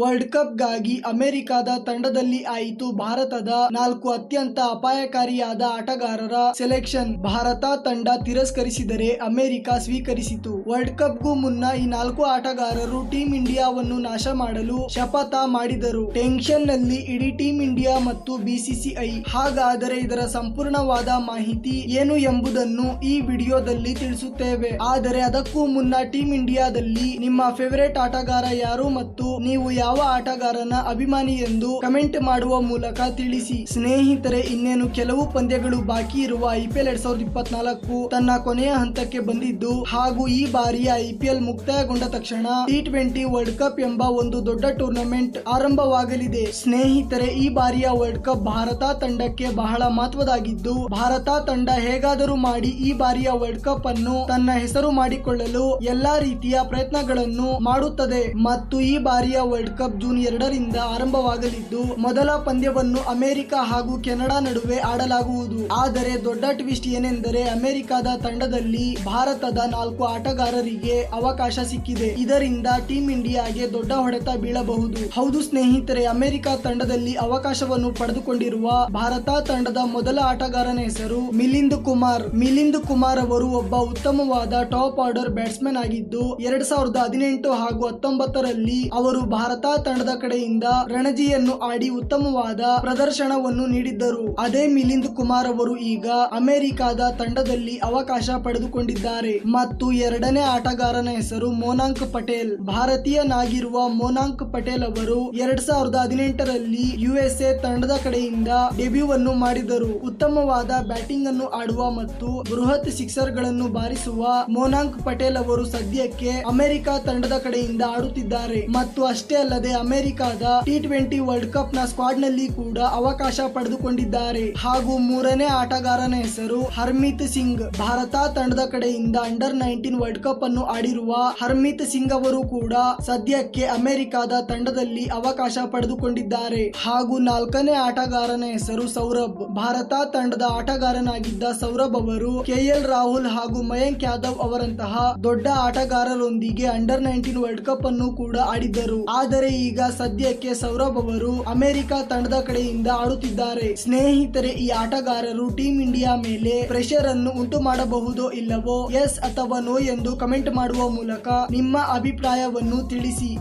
World ಕಪ್ಗಾಗಿ ಅಮೆರಿಕದ ತಂಡದಲ್ಲಿ ಆಯಿತು. ಭಾರತದ ನಾಲ್ಕು ಅತ್ಯಂತ ಅಪಾಯಕಾರಿಯಾದ ಆಟಗಾರರ ಸೆಲೆಕ್ಷನ್ ಭಾರತ ತಂಡ ತಿರಸ್ಕರಿಸಿದರೆ ಅಮೆರಿಕ ಸ್ವೀಕರಿಸಿತು. ವರ್ಲ್ಡ್ ಕಪ್ಗೂ ಮುನ್ನ ಈ ನಾಲ್ಕು ಆಟಗಾರರು ಟೀಂ ಇಂಡಿಯಾವನ್ನು ನಾಶ ಮಾಡಲು ಶಪಥ ಮಾಡಿದರು. ಟೆನ್ಷನ್ನಲ್ಲಿ ಇಡೀ ಟೀಂ ಇಂಡಿಯಾ ಮತ್ತು ಬಿಸಿಸಿಐ ಹಾಗಾದರೆ ಇದರ ಸಂಪೂರ್ಣವಾದ ಮಾಹಿತಿ ಏನು ಎಂಬುದನ್ನು ಈ ವಿಡಿಯೋದಲ್ಲಿ ತಿಳಿಸುತ್ತೇವೆ. ಆದರೆ ಅದಕ್ಕೂ ಮುನ್ನ ಟೀಂ ಇಂಡಿಯಾದಲ್ಲಿ ನಿಮ್ಮ ಫೇವರೇಟ್ ಆಟಗಾರ ಯಾರು ಮತ್ತು ನೀವು ಯಾವ ಆಟಗಾರನ ಅಭಿಮಾನಿ ಎಂದು ಕಮೆಂಟ್ ಮಾಡುವ ಮೂಲಕ ತಿಳಿಸಿ. ಸ್ನೇಹಿತರೆ, ಇನ್ನೇನು ಕೆಲವು ಪಂದ್ಯಗಳು ಬಾಕಿ ಇರುವ ಐಪಿಎಲ್ ಎರಡ್ ಸಾವಿರದ ಇಪ್ಪತ್ನಾಲ್ಕು ತನ್ನ ಕೊನೆಯ ಹಂತಕ್ಕೆ ಬಂದಿದ್ದು, ಹಾಗೂ ಈ ಬಾರಿಯ ಐಪಿಎಲ್ ಮುಕ್ತಾಯಗೊಂಡ ತಕ್ಷಣ ಟಿ ಟ್ವೆಂಟಿ ವರ್ಲ್ಡ್ ಕಪ್ ಎಂಬ ಒಂದು ದೊಡ್ಡ ಟೂರ್ನಮೆಂಟ್ ಆರಂಭವಾಗಲಿದೆ. ಸ್ನೇಹಿತರೆ, ಈ ಬಾರಿಯ ವರ್ಲ್ಡ್ ಕಪ್ ಭಾರತ ತಂಡಕ್ಕೆ ಬಹಳ ಮಹತ್ವದಾಗಿದ್ದು, ಭಾರತ ತಂಡ ಹೇಗಾದರೂ ಮಾಡಿ ಈ ಬಾರಿಯ ವರ್ಲ್ಡ್ ಕಪ್ ಅನ್ನು ತನ್ನ ಹೆಸರು ಮಾಡಿಕೊಳ್ಳಲು ಎಲ್ಲಾ ರೀತಿಯ ಪ್ರಯತ್ನಗಳನ್ನು ಮಾಡುತ್ತದೆ. ಮತ್ತು ಈ ಬಾರಿಯ ವರ್ಲ್ಡ್ ಕಪ್ ಜೂನ್ ಎರಡರಿಂದ ಆರಂಭವಾಗಲಿದ್ದು, ಮೊದಲ ಪಂದ್ಯವನ್ನು ಅಮೆರಿಕ ಹಾಗೂ ಕೆನಡಾ ನಡುವೆ ಆಡಲಾಗುವುದು. ಆದರೆ ದೊಡ್ಡ ಟ್ವಿಸ್ಟ್ ಏನೆಂದರೆ, ಅಮೆರಿಕದ ತಂಡದಲ್ಲಿ ಭಾರತದ ನಾಲ್ಕು ಆಟಗಾರರಿಗೆ ಅವಕಾಶ ಸಿಕ್ಕಿದೆ. ಇದರಿಂದ ಟೀಂ ಇಂಡಿಯಾಗೆ ದೊಡ್ಡ ಹೊಡೆತ ಬೀಳಬಹುದು. ಹೌದು ಸ್ನೇಹಿತರೆ, ಅಮೆರಿಕ ತಂಡದಲ್ಲಿ ಅವಕಾಶವನ್ನು ಪಡೆದುಕೊಂಡಿರುವ ಭಾರತ ತಂಡದ ಮೊದಲ ಆಟಗಾರನ ಹೆಸರು ಮಿಲಿಂದ್ ಕುಮಾರ್. ಮಿಲಿಂದ್ ಕುಮಾರ್ ಅವರು ಒಬ್ಬ ಉತ್ತಮವಾದ ಟಾಪ್ ಆರ್ಡರ್ ಬ್ಯಾಟ್ಸ್ಮನ್ ಆಗಿದ್ದು, ಎರಡ್ ಸಾವಿರದ ಹದಿನೆಂಟು ಹಾಗೂ ಹತ್ತೊಂಬತ್ತರಲ್ಲಿ ಅವರು ಭಾರತ ತಂಡದ ಕಡೆಯಿಂದ ರಣಜಿಯನ್ನು ಆಡಿ ಉತ್ತಮವಾದ ಪ್ರದರ್ಶನವನ್ನು ನೀಡಿದ್ದರು. ಅದೇ ಮಿಲಿಂದ್ ಕುಮಾರ್ ಅವರು ಈಗ ಅಮೆರಿಕದ ತಂಡದಲ್ಲಿ ಅವಕಾಶ ಪಡೆದುಕೊಂಡಿದ್ದಾರೆ. ಮತ್ತು ಎರಡನೇ ಆಟಗಾರನ ಹೆಸರು ಮೋನಾಂಕ್ ಪಟೇಲ್. ಭಾರತೀಯನಾಗಿರುವ ಮೋನಾಂಕ್ ಪಟೇಲ್ ಅವರು ಎರಡ್ ಸಾವಿರದ ಹದಿನೆಂಟರಲ್ಲಿ ಯುಎಸ್ಎ ತಂಡದ ಕಡೆಯಿಂದ ಡೆಬ್ಯೂವನ್ನು ಮಾಡಿದರು. ಉತ್ತಮವಾದ ಬ್ಯಾಟಿಂಗ್ ಅನ್ನು ಆಡುವ ಮತ್ತು ಬೃಹತ್ ಸಿಕ್ಸರ್ಗಳನ್ನು ಬಾರಿಸುವ ಮೋನಾಂಕ್ ಪಟೇಲ್ ಅವರು ಸದ್ಯಕ್ಕೆ ಅಮೆರಿಕ ತಂಡದ ಕಡೆಯಿಂದ ಆಡುತ್ತಿದ್ದಾರೆ. ಮತ್ತು ಅಷ್ಟೇ ಅಲ್ಲದೆ ಅಮೆರಿಕದ ಟಿ ಟ್ವೆಂಟಿ ವರ್ಲ್ಡ್ ಕಪ್ನ ಸ್ಕ್ವಾಡ್ನಲ್ಲಿ ಕೂಡ ಅವಕಾಶ ಪಡೆದುಕೊಂಡಿದ್ದಾರೆ. ಹಾಗೂ ಮೂರನೇ ಆಟಗಾರನ ಹೆಸರು ಹರ್ಮಿತ್ ಸಿಂಗ್. ಭಾರತ ತಂಡದ ಕಡೆಯಿಂದ ಅಂಡರ್ ನೈನ್ಟೀನ್ ವರ್ಲ್ಡ್ ಕಪ್ ಅನ್ನು ಆಡಿರುವ ಹರ್ಮಿತ್ ಸಿಂಗ್ ಅವರು ಕೂಡ ಸದ್ಯಕ್ಕೆ ಅಮೆರಿಕದ ತಂಡದಲ್ಲಿ ಅವಕಾಶ ಪಡೆದುಕೊಂಡಿದ್ದಾರೆ. ಹಾಗೂ ನಾಲ್ಕನೇ ಆಟಗಾರನ ಹೆಸರು ಸೌರಭ್. ಭಾರತ ತಂಡದ ಆಟಗಾರನಾಗಿದ್ದ ಸೌರಭ್ ಅವರು ಕೆಎಲ್ ರಾಹುಲ್ ಹಾಗೂ ಮಯಾಂಕ್ ಯಾದವ್ ಅವರಂತಹ ದೊಡ್ಡ ಆಟಗಾರರೊಂದಿಗೆ ಅಂಡರ್ ನೈನ್ಟೀನ್ ವರ್ಲ್ಡ್ ಕಪ್ ಅನ್ನು ಕೂಡ ಆಡಿದ್ದರು. ಆದರೆ ಈಗ ಸದ್ಯಕ್ಕೆ ಸೌರಭ್ ಅವರು ಅಮೆರಿಕ ತಂಡದ ಕಡೆಯಿಂದ ಆಡುತ್ತಿದ್ದಾರೆ. ಸ್ನೇಹಿತರೆ, ಈ ಆಟಗಾರರು ಟೀಂ ಇಂಡಿಯಾ ಮೇಲೆ ಪ್ರೆಷರ್ ಅನ್ನು ಉಂಟು ಮಾಡಬಹುದೋ ಇಲ್ಲವೋ ಎಸ್ ಅಥವಾ ನೋ ಎಂದು ಕಮೆಂಟ್ ಮಾಡುವ ಮೂಲಕ ನಿಮ್ಮ ಅಭಿಪ್ರಾಯವನ್ನು ತಿಳಿಸಿ.